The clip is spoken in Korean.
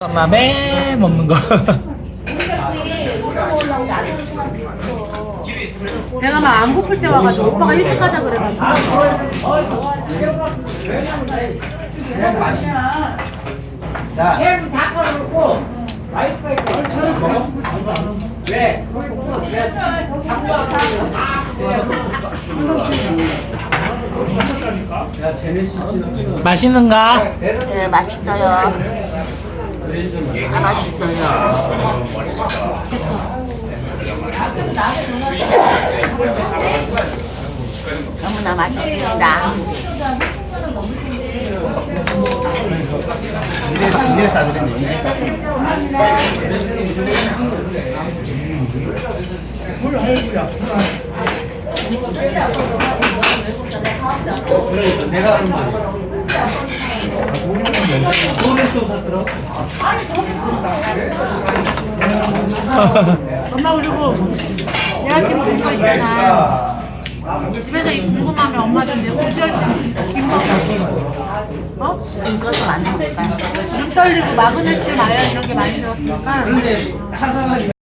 라멘 먹는 거. 내가 막 안 고플 때 와가지고 오빠가 일찍 가자 그래가지고 맛있는가? 네 맛있어요 다 맛있어요 너무나 맛있습니다 이래서 안 되네. 이래서. 엄마 그리고 예약김 본거 있잖아 집에서 이 궁금하면 엄마 좀 내가 고지혈증 김밥 어? 이것도 많이 먹을까요? 눈 떨리고 마그네슘 아연 이런 게 많이 들었으니까